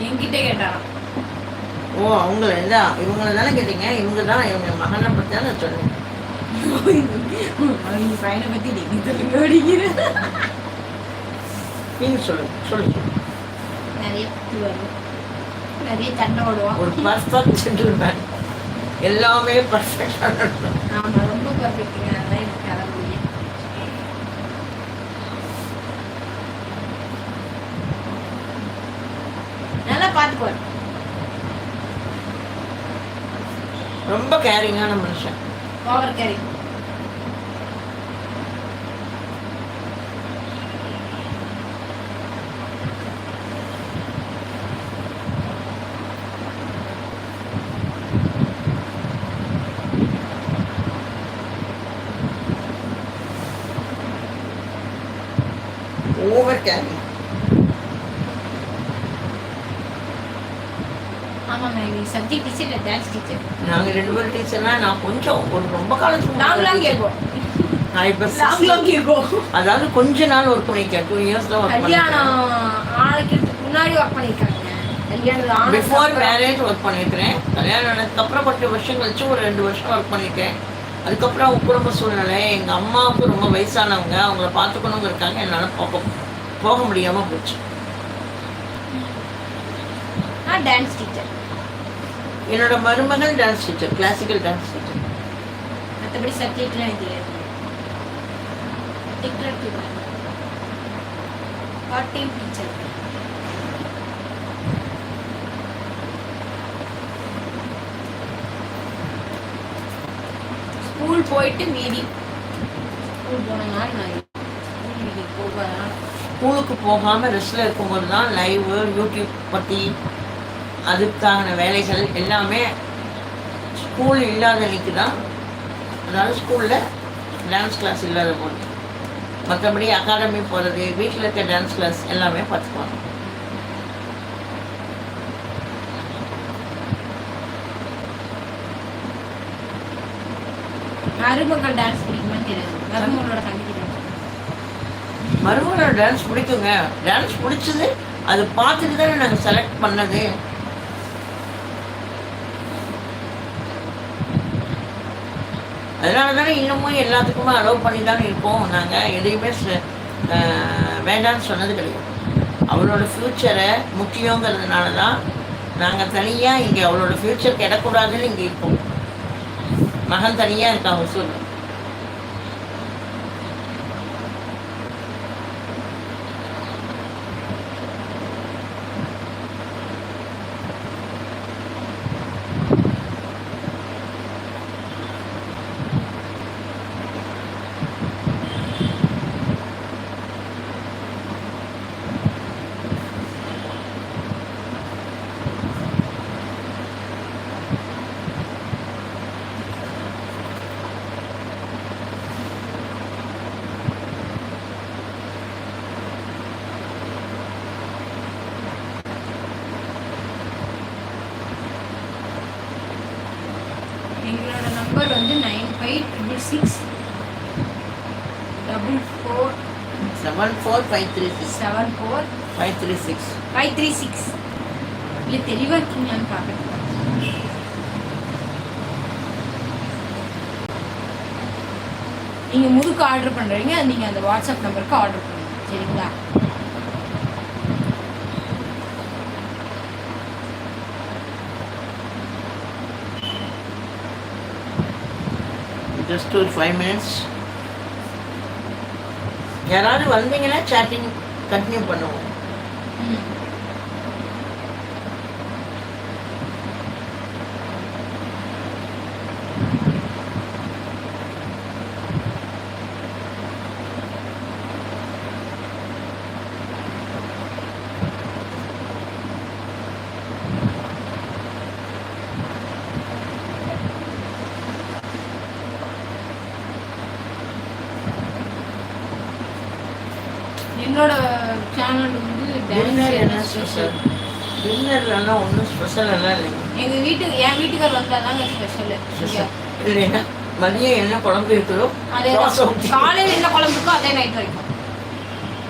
என்கிட்ட கேட்டாராம் ஓ அவங்கள இல்லை இவங்கள தானே கேட்டீங்க? இவங்க தான் இவங்க மகனை பற்றி தானே சொன்னீங்க. பையனை பத்தி நீங்க சொல்லுங்க அப்படிங்கிற நீங்கள் சொல்லுங்க சொல்லுங்க நிறைய நிறைய சண்டை ஓடுவான். ஒரு பர்ஃபெக்ட் ஜென்டில்மேன் எல்லாமே பர்ஃபெக்டாக ஆமா ரொம்ப பர்ஃபெக்ட்டுங்க பார்த்துக்குவார் ரொம்ப கேரிங்கான மனுஷன். ஓவர் கேரி ஓவர் கேரிங் ஆமாம் ma'am subject teacher dance teacher நாங்கள் ரெண்டு பேரும் டீச்சர்னா நான் கொஞ்சம் ஒரு ரொம்ப காலத்துக்கு கேட்போம் நான் இப்போ கேட்போம் அதாவது கொஞ்ச நாள் ஒர்க் பண்ணியிருக்கேன் டூ இயர்ஸ் தான் ஒர்க் கல்யாணம் ஆளைக்கிறதுக்கு முன்னாடி ஒர்க் பண்ணியிருக்காங்க பிஃபோர் மேரேஜ் ஒர்க் பண்ணியிருக்கிறேன் கல்யாணம் ஆனதுக்கப்புறம் பத்து வருஷம் கழிச்சு ஒரு ரெண்டு வருஷம் ஒர்க் பண்ணியிருக்கேன் அதுக்கப்புறம் அவங்க குடும்ப சூழ்நிலை எங்கள் அம்மாவுக்கு ரொம்ப வயசானவங்க அவங்கள பார்த்துக்கணுங்கிறதுக்காக என்னால் போக போக முடியாமல் போச்சு. நான் டான்ஸ் டீச்சர் என்னோட மருமகள் dance teacher classical dance teacher மற்றபடி சப்ஜெக்ட்லாம் எனக்கு தெரியாது டிக்ளர் பார்ட் டைம் டீச்சர் ஸ்கூல் போயிட்டு மீதி. ஸ்கூல் போன நாள் நான் ஸ்கூலுக்கு போகாமல் ரெஸ்ட்டில் இருக்கும்போது தான் லைவு யூடியூப் பற்றி அதுக்கான வேலைகள் எல்லாமே ஸ்கூல் இல்லாத அன்னைக்கு தான். அதாவது ஸ்கூலில் டான்ஸ் கிளாஸ் இல்லாத போது மற்றபடி அகாடமி போகிறது வீட்டில் இருக்க டான்ஸ் கிளாஸ் எல்லாமே பார்த்துக்குவாங்க. மருமகள் டான்ஸ் பிடிக்குமான்னு தெரியாது. மருமகளோட தங்கச்சி டான்ஸ் மருமகளோட டான்ஸ் பிடிக்குங்க. டான்ஸ் பிடிச்சது அது பார்த்துட்டு தானே நாங்கள் செலக்ட் பண்ணது. அதனால தானே இன்னமும் எல்லாத்துக்குமே அலோவ் பண்ணி தானே இருக்கோம். நாங்கள் எதையுமே ச- வேண்டாம்னு சொன்னது கிடையாது. அவளோட ஃப்யூச்சரை முக்கியங்கிறதுனால தான் நாங்கள் தனியாக இங்கே அவளோட ஃப்யூச்சர் கிடக்கூடாதுன்னு இங்கே இருக்கோம். மகன் தனியாக இருக்கா ஹொசூர் எங்களோட நம்பர் வந்து nine five triple six double four seven four five three six seven four five three six five three six இல்லை தெளிவாக இருக்கீங்களான்னு பார்க்குறேன். நீங்கள் முதுக்கு ஆர்டர் பண்ணுறீங்க நீங்கள் அந்த வாட்ஸ்அப் நம்பருக்கு ஆர்டர் பண்ணுங்க. சரிங்களா? ஜஸ்ட் ஒரு ஃபைவ் மினிட்ஸ் யாராவது வந்தீங்கன்னா சேட்டிங் கண்டினியூ பண்ணுவோம். என்னோட சேனல் வந்து டின்னர் என்ன ஸ்பெஷல் டின்னர்லாம் ஒன்றும் ஸ்பெஷல் எல்லாம் இல்லைங்க. எங்க வீட்டுக்கு என் வீட்டுக்கார் வந்தாதாங்க ஸ்பெஷல் ஸ்பெஷல் இல்லைன்னா மதியம் என்ன குழம்பு இருக்குதோ அதே காலையில் என்ன குழம்புக்கோ அதே நைட் வரைக்கும்.